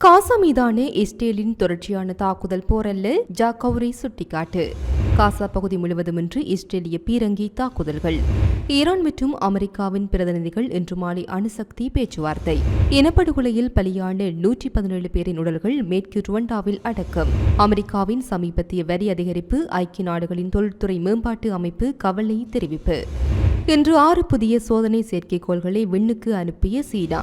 காசா மீதான இஸ்ரேலின் தொடர்ச்சியான தாக்குதல் போரல்ல ஜாகௌரி சுட்டிக்காட்டு. காசா பகுதி முழுவதுமின்றி இஸ்ரேலிய பீரங்கி தாக்குதல்கள். ஈரான் மற்றும் அமெரிக்காவின் பிரதிநிதிகள் இன்று மாலை அணுசக்தி பேச்சுவார்த்தை. இனப்படுகொலையில் பலியான நூற்றி பதினேழு பேரின் உடல்கள் மேற்கு ருவண்டாவில் அடக்கம். அமெரிக்காவின் சமீபத்திய வரி அதிகரிப்பு ஐக்கிய நாடுகளின் தொழில்துறை மேம்பாட்டு அமைப்பு கவலை தெரிவிப்பு. இன்று ஆறு புதிய சோதனை செயற்கைக்கோள்களை விண்ணுக்கு அனுப்பிய சீனா.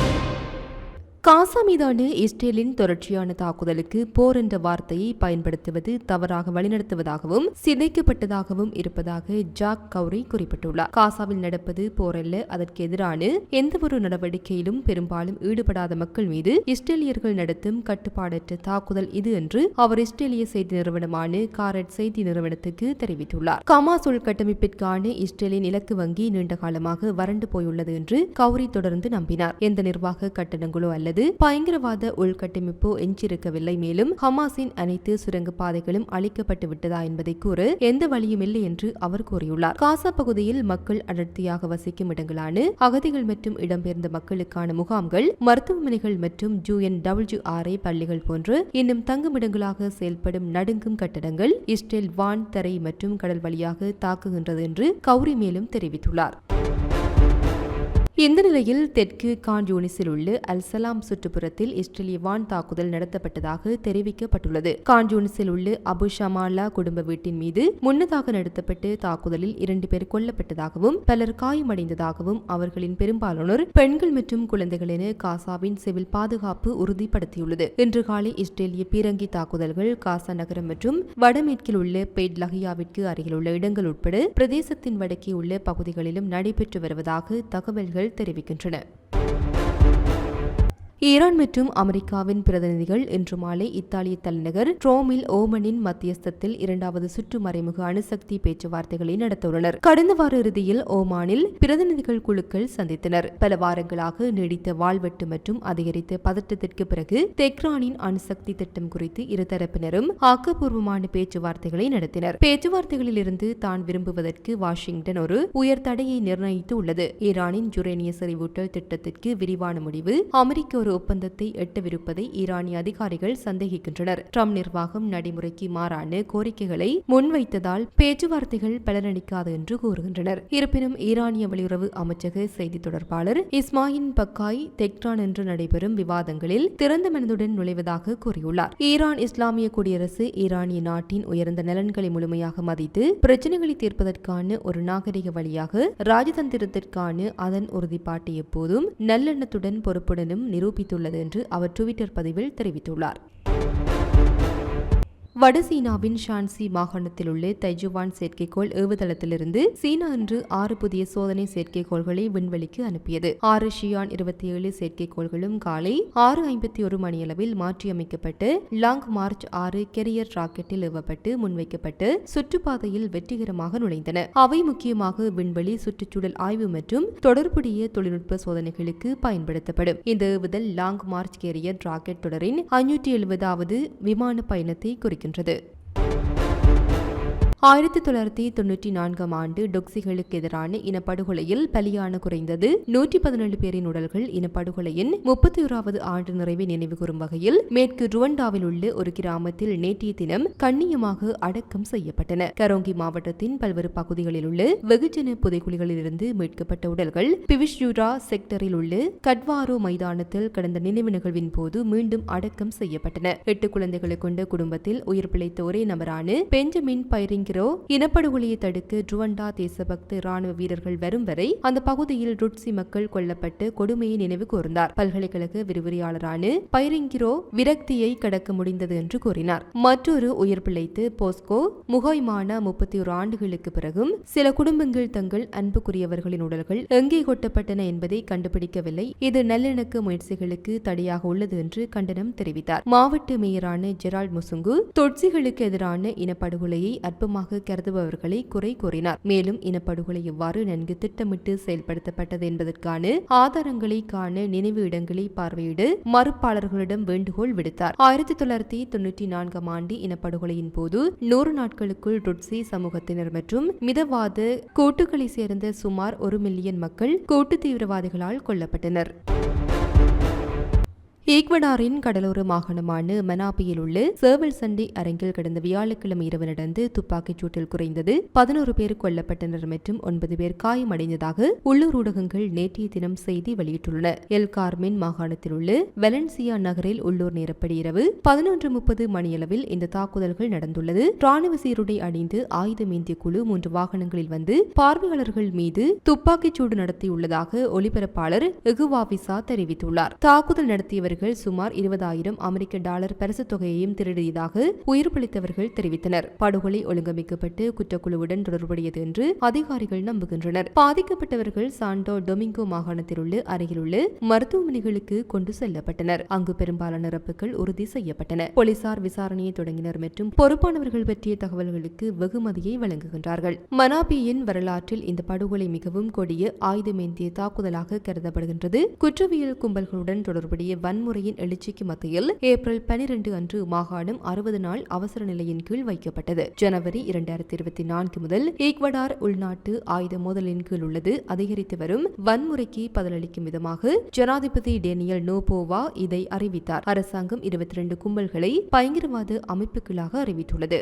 காசா மீதான இஸ்ரேலின் தொடர்ச்சியான தாக்குதலுக்கு போர் என்ற வார்த்தையை பயன்படுத்துவது தவறாக வழிநடத்துவதாகவும் சிதைக்கப்பட்டதாகவும் இருப்பதாக ஜாக் கௌரி குறிப்பிட்டுள்ளார். காசாவில் நடப்பது போரல்ல அதற்கு எதிரான எந்தவொரு நடவடிக்கையிலும் பெரும்பாலும் ஈடுபடாத மக்கள் மீது இஸ்ரேலியர்கள் நடத்தும் கட்டுப்பாடற்ற தாக்குதல் இது என்று அவர் இஸ்ரேலிய செய்தி நிறுவனமான காரட் செய்தி நிறுவனத்துக்கு தெரிவித்துள்ளார். கமாஸ் உள்கட்டமைப்பிற்கான இஸ்ரேலின் இலக்கு வங்கி நீண்ட காலமாக வறண்டு போயுள்ளது என்று கௌரி தொடர்ந்து நம்பினார். எந்த நிர்வாக கட்டணங்களோ அல்லது அல்லது பயங்கரவாத உள்கட்டமைப்பு எஞ்சிருக்கவில்லை மேலும் ஹமாஸின் அனைத்து சுரங்க பாதைகளும் அழிக்கப்பட்டு விட்டதா என்பதை கூற எந்த வழியும் இல்லை என்று அவர் கூறியுள்ளார். காசா பகுதியில் மக்கள் அடர்த்தியாக வசிக்கும் இடங்களான அகதிகள் மற்றும் இடம்பெயர்ந்த மக்களுக்கான முகாம்கள் மருத்துவமனைகள் மற்றும் ஜூஎன் டபிள்யூ ஆர்ஐ பள்ளிகள் போன்று இன்னும் தங்குமிடங்களாக செயல்படும் நடுங்கும் கட்டடங்கள் இஸ்ரேல் வான் தரை மற்றும் கடல் வழியாக தாக்குகின்றது என்று கௌரி மேலும் தெரிவித்துள்ளார். இந்த நிலையில் தெற்கு கான்யூனிஸில் உள்ள அல் சலாம் சுற்றுப்புறத்தில் இஸ்ரேலிய வான் தாக்குதல் நடத்தப்பட்டதாக தெரிவிக்கப்பட்டுள்ளது. கான்யூனிஸில் உள்ள அபு ஷமாலா குடும்ப வீட்டின் மீது முன்னதாக நடத்தப்பட்ட தாக்குதலில் இரண்டு பேர் கொல்லப்பட்டதாகவும் பலர் காயமடைந்ததாகவும் அவர்களின் பெரும்பாலானோர் பெண்கள் மற்றும் குழந்தைகள் என காசாவின் சிவில் பாதுகாப்பு உறுதிப்படுத்தியுள்ளது. இன்று காலை இஸ்ரேலிய பீரங்கி தாக்குதல்கள் காசா நகரம் மற்றும் வடமேற்கில் உள்ள பெய்ட் லஹியாவிற்கு அருகிலுள்ள இடங்கள் உட்பட பிரதேசத்தின் வடக்கே உள்ள பகுதிகளிலும் நடைபெற்று வருவதாக தகவல்கள் தெரிவிக்கின்றன. ஈரான் மற்றும் அமெரிக்காவின் பிரதிநிதிகள் இன்று மாலை இத்தாலிய தலைநகர் ட்ரோமில் ஓமனின் மத்தியஸ்தத்தில் இரண்டாவது சுற்று மறைமுக அணுசக்தி பேச்சுவார்த்தைகளை நடத்தவுள்ளனர். கடந்த வார இறுதியில் ஓமானில் பிரதிநிதிகள் குழுக்கள் சந்தித்தனர். பல வாரங்களாக நீடித்த வாழ்வெட்டு மற்றும் அதிகரித்த பதட்டத்திற்கு பிறகு தெக்ரானின் அணுசக்தி திட்டம் குறித்து இருதரப்பினரும் ஆக்கப்பூர்வமான பேச்சுவார்த்தைகளை நடத்தினர். பேச்சுவார்த்தைகளில் இருந்து தான் விரும்புவதற்கு வாஷிங்டன் ஒரு உயர் தடையை நிர்ணயித்து உள்ளது ஈரானின் ஜுரேனிய செறிவூட்டல் திட்டத்திற்கு விரிவான முடிவு அமெரிக்க ஒரு ஒப்பந்தத்தை எட்டவிருப்பதை ஈரானிய அதிகாரிகள் சந்தேகிக்கின்றனர். ட்ரம்ப் நிர்வாகம் நடைமுறைக்கு மாறான கோரிக்கைகளை முன்வைத்ததால் பேச்சுவார்த்தைகள் பலனளிக்காது என்று கூறுகின்றனர். இருப்பினும் ஈரானிய வெளியுறவு அமைச்சக செய்தி தொடர்பாளர் இஸ்மாயின் பக்காய் தெக்ரான் என்று நடைபெறும் விவாதங்களில் திறந்த மனதுடன் நுழைவதாக கூறியுள்ளார். ஈரான் இஸ்லாமிய குடியரசு ஈரானிய நாட்டின் உயர்ந்த நலன்களை முழுமையாக மதித்து பிரச்சனைகளை தீர்ப்பதற்கான ஒரு நாகரிக வழியாக ராஜதந்திரத்திற்கான அதன் உறுதிப்பாட்டை எப்போதும் நல்லெண்ணத்துடன் பொறுப்புடனும் நிரூபி நிரூபித்துள்ளது என்று அவர் டுவிட்டர் பதிவில் தெரிவித்துள்ளார். வடசீனாவின் ஷான்சி மாகாணத்தில் உள்ள தைஜுவான் செயற்கைக்கோள் ஏவுதளத்திலிருந்து சீனா இன்று ஆறு புதிய சோதனை செயற்கைக்கோள்களை விண்வெளிக்கு அனுப்பியது. ஆறு ஷியான் இருபத்தி ஏழு செயற்கைக்கோள்களும் காலை ஆறு ஐம்பத்தி ஒரு மணியளவில் மாற்றியமைக்கப்பட்டு லாங் மார்ச் ஆறு கெரியர் ராக்கெட்டில் ஏவப்பட்டு முன்வைக்கப்பட்டு சுற்றுப்பாதையில் வெற்றிகரமாக நுழைந்தன. அவை முக்கியமாக விண்வெளி சுற்றுச்சூழல் ஆய்வு மற்றும் தொடர்புடைய தொழில்நுட்ப சோதனைகளுக்கு பயன்படுத்தப்படும். இந்த ஏவுதல் லாங் மார்ச் கெரியர் ராக்கெட் தொடரின் ஐநூற்றி எழுபதாவது விமான பயணத்தை குறிக்கும் இருக்கின்றது ஆயிரத்தி தொள்ளாயிரத்தி தொன்னூற்றி நான்காம் ஆண்டு டொக்சிகளுக்கு எதிரான இனப்படுகொலையில் பலியான குறைந்தது நூற்றி பதினேழு பேரின் உடல்கள் இனப்படுகொலையின் முப்பத்தி ஓராவது ஆண்டு நிறைவை நினைவுகூரும் வகையில் மேற்கு ருவண்டாவில் உள்ள ஒரு கிராமத்தில் நேற்றைய தினம் கண்ணியமாக அடக்கம் செய்யப்பட்டன. கரோங்கி மாவட்டத்தின் பல்வேறு பகுதிகளில் உள்ள வெகுஜன புதைக்குழிகளிலிருந்து மீட்கப்பட்ட உடல்கள் பிவிஷ்யூரா செக்டரில் உள்ள கட்வாரோ மைதானத்தில் கடந்த நினைவு நிகழ்வின் போது மீண்டும் அடக்கம் செய்யப்பட்டன. எட்டு குழந்தைகளை கொண்ட குடும்பத்தில் உயிர் பிழைத்த ஒரே நபரான பெஞ்சமின் பைரிங் என்கிறோ இனப்படுகொலையை தடுக்க ருவண்டா தேசபக்து ராணுவ வீரர்கள் வரும் வரை அந்த பகுதியில் ருட்சி மக்கள் கொல்லப்பட்டு கொடுமையை நினைவு கூர்ந்தார். பல்கலைக்கழக விரிவுரையாளரான பைரிங்கிரோ விரக்தியை கடக்க முடிந்தது என்று கூறினார். மற்றொரு உயிர் பிழைத்து போஸ்கோ முகாய்மான முப்பத்தி ஒரு ஆண்டுகளுக்கு பிறகும் சில குடும்பங்கள் தங்கள் அன்புக்குரியவர்களின் உடல்கள் எங்கே கொட்டப்பட்டன என்பதை கண்டுபிடிக்கவில்லை. இது நல்லிணக்க முயற்சிகளுக்கு தடையாக உள்ளது என்று கண்டனம் தெரிவித்தார். மாவட்ட மேயரான ஜெரால்ட் முசுங்கு தொட்சிகளுக்கு எதிரான இனப்படுகொலையை அற்பமாக தாக்குதலமாக கருதுபவர்களை குறை கூறினார். மேலும் இனப்படுகொலை எவ்வாறு நன்கு திட்டமிட்டு செயல்படுத்தப்பட்டது என்பதற்கான ஆதாரங்களை காண நினைவு இடங்களை பார்வையிட மறுப்பாளர்களிடம் வேண்டுகோள் விடுத்தார். ஆயிரத்தி தொள்ளாயிரத்தி தொன்னூற்றி நான்காம் ஆண்டு இனப்படுகொலையின் போது நூறு நாட்களுக்குள் ருட்சி சமூகத்தினர் மற்றும் மிதவாத கூட்டுகளை சேர்ந்த சுமார் ஒரு மில்லியன் மக்கள் கூட்டு தீவிரவாதிகளால் கொல்லப்பட்டனர். ஈக்வடாரின் கடலோர மாகாணமான மனாபியில் உள்ள சேவல் சண்டை அரங்கில் கடந்த வியாழக்கிழமை இரவு நடந்து துப்பாக்கிச் சூட்டில் குறைந்தது பதினோரு பேர் கொல்லப்பட்டனர் மற்றும் ஒன்பது பேர் காயமடைந்ததாக உள்ளூர் ஊடகங்கள் நேற்றைய தினம் செய்தி வெளியிட்டுள்ளன. எல் கார்மின் மாகாணத்தில் உள்ள வெலன்சியா நகரில் உள்ளூர் நேரப்படி இரவு பதினொன்று முப்பது மணியளவில் இந்த தாக்குதல்கள் நடந்துள்ளது. ராணுவ சீருடை அணிந்து ஆயுதமேந்திய குழு மூன்று வாகனங்களில் வந்து பார்வையாளர்கள் மீது துப்பாக்கிச் சூடு நடத்தியுள்ளதாக ஒலிபரப்பாளர் எகுவாவிசா தெரிவித்துள்ளார். தாக்குதல் நடத்தியவர்கள் சுமார் இருபதாயிரம் அமெரிக்க டாலர் பரிசு தொகையையும் திருடியதாக உயிர் பிழைத்தவர்கள் தெரிவித்தனர். படுகொலை ஒழுங்கமைக்கப்பட்டு குற்றக்குழுவுடன் தொடர்புடையது என்று அதிகாரிகள் நம்புகின்றனர். பாதிக்கப்பட்டவர்கள் சாண்டோ டொமிங்கோ மாகாணத்தில் உள்ள அருகிலுள்ள மருத்துவமனைகளுக்கு கொண்டு செல்லப்பட்டனர். அங்கு பெரும்பாலான இறப்புகள் உறுதி செய்யப்பட்டன. போலீசார் விசாரணையை தொடங்கினர் மற்றும் பொறுப்பானவர்கள் பற்றிய தகவல்களுக்கு வெகுமதியை வழங்குகின்றார்கள். மனாபியின் வரலாற்றில் இந்த படுகொலை மிகவும் கொடிய ஆயுதமேந்திய தாக்குதலாக கருதப்படுகின்றது. குற்றவியல் கும்பல்களுடன் தொடர்புடைய வன்முறையின் எழுச்சிக்கு மத்தியில் ஏப்ரல் பனிரெண்டு அன்று மாகாணம் அறுபது நாள் அவசர நிலையின் கீழ் வைக்கப்பட்டது. ஜனவரி இரண்டாயிரத்தி இருபத்தி நான்கு முதல் ஈக்வடார் உள்நாட்டு ஆயுத மோதலின் கீழ் உள்ளது. அதிகரித்து வரும் வன்முறைக்கு பதிலளிக்கும் விதமாக ஜனாதிபதி டேனியல் நோபோவா இதை அறிவித்தார். அரசாங்கம் இருபத்தி இரண்டு கும்பல்களை பயங்கரவாத அமைப்புகளாக அறிவித்துள்ளது.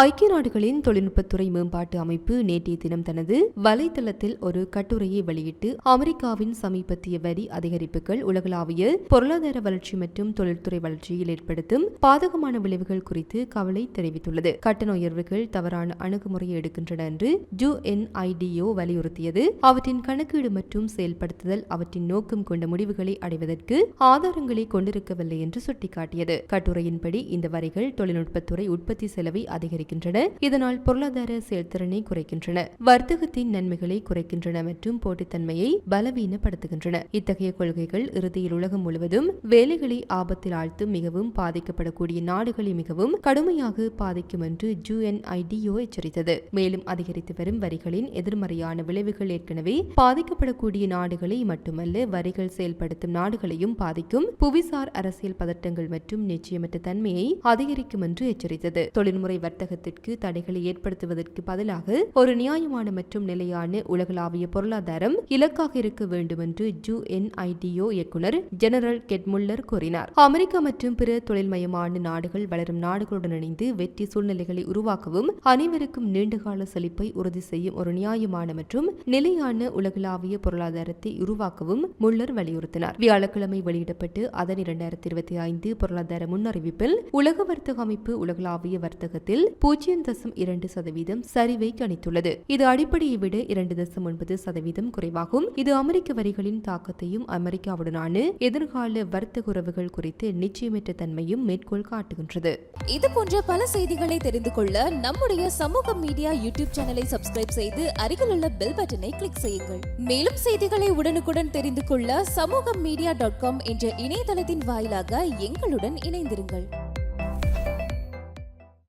ஐக்கிய நாடுகளின் தொழில்நுட்பத்துறை மேம்பாட்டு அமைப்பு நேற்றைய தினம் தனது வலைதளத்தில் ஒரு கட்டுரையை வெளியிட்டு அமெரிக்காவின் சமீபத்திய வரி அதிகரிப்புகள் உலகளாவிய பொருளாதார வளர்ச்சி மற்றும் தொழில்துறை வளர்ச்சியில் ஏற்படுத்தும் பாதகமான விளைவுகள் குறித்து கவலை தெரிவித்துள்ளது. கட்டண உயர்வுகள் தவறான அணுகுமுறையை எடுக்கின்றன என்று யுஎன்ஐடிஓ வலியுறுத்தியது. அவற்றின் கணக்கீடு மற்றும் செயல்படுத்துதல் அவற்றின் நோக்கம் கொண்ட முடிவுகளை அடைவதற்கு ஆதாரங்களை கொண்டிருக்கவில்லை என்று சுட்டிக்காட்டியது. கட்டுரையின்படி இந்த வரிகள் தொழில்நுட்பத்துறை உற்பத்தி செலவை அதிகரிக்கும் அதிகரிக்கின்றன. இதனால் பொருளாதார செயல்திறனை குறைக்கின்றன. வர்த்தகத்தின் நன்மைகளை குறைக்கின்றன மற்றும் போட்டித்தன்மையை பலவீனப்படுத்துகின்றன. இத்தகைய கொள்கைகள் இறுதியில் உலகம் முழுவதும் வேலைகளை ஆபத்தில் ஆழ்த்தும் மிகவும் பாதிக்கப்படக்கூடிய நாடுகளை மிகவும் கடுமையாக பாதிக்கும் என்று யுஎன்ஐடிஓ எச்சரித்தது. மேலும் அதிகரித்து வரும் வரிகளின் எதிர்மறையான விளைவுகள் ஏற்கனவே பாதிக்கப்படக்கூடிய நாடுகளை மட்டுமல்ல வரிகள் செயல்படுத்தும் நாடுகளையும் பாதிக்கும் புவிசார் அரசியல் பதட்டங்கள் மற்றும் நிச்சயமற்ற தன்மையை அதிகரிக்கும் என்று எச்சரித்தது. தொழில்முறை வர்த்தக வர்த்தகத்திற்கு தடைகளை ஏற்படுத்துவதற்கு பதிலாக ஒரு நியாயமான மற்றும் நிலையான உலகளாவிய பொருளாதாரம் இலக்காக இருக்க வேண்டும் என்று யுஎன்ஐடிஓ இயக்குனர் ஜெனரல் கெட்முல்லர் கூறினார். அமெரிக்கா மற்றும் பிற தொழில்மயமான நாடுகள் வளரும் நாடுகளுடன் இணைந்து வெற்றி சூழ்நிலைகளை உருவாக்கவும் அனைவருக்கும் நீண்டகால செழிப்பை உறுதி செய்யும் ஒரு நியாயமான மற்றும் நிலையான உலகளாவிய பொருளாதாரத்தை உருவாக்கவும் முல்லர் வலியுறுத்தினார். வியாழக்கிழமை வெளியிடப்பட்டு அதன் இரண்டாயிரத்தி இருபத்தி ஐந்து பொருளாதார முன்னறிவிப்பில் உலக வர்த்தக அமைப்பு உலகளாவிய வர்த்தகத்தில் பூஜ்ஜியம் தசம் இரண்டு சதவீதம் சரிவை கணித்துள்ளது. இது அடிப்படையை விட இரண்டு தசம் ஒன்பது சதவீதம் குறைவாகும். இது அமெரிக்க வரிகளின் தாக்கத்தையும் அமெரிக்காவுடனான எதிர்கால வர்த்தக உறவுகள் குறித்து நிச்சயமற்ற தன்மையும் மேற்கோள் காட்டுகின்றது. இது போன்ற பல செய்திகளை தெரிந்து கொள்ள நம்முடைய சமூக மீடியா யூடியூப் சேனலை சப்ஸ்கிரைப் செய்து அருகிலுள்ள பெல் பட்டனை கிளிக் செய்யுங்கள். மேலும் செய்திகளை உடனுக்குடன் தெரிந்து கொள்ள சமூக மீடியா டாட் காம் என்ற இணையதளத்தின் வாயிலாக எங்களுடன் இணைந்திருங்கள்.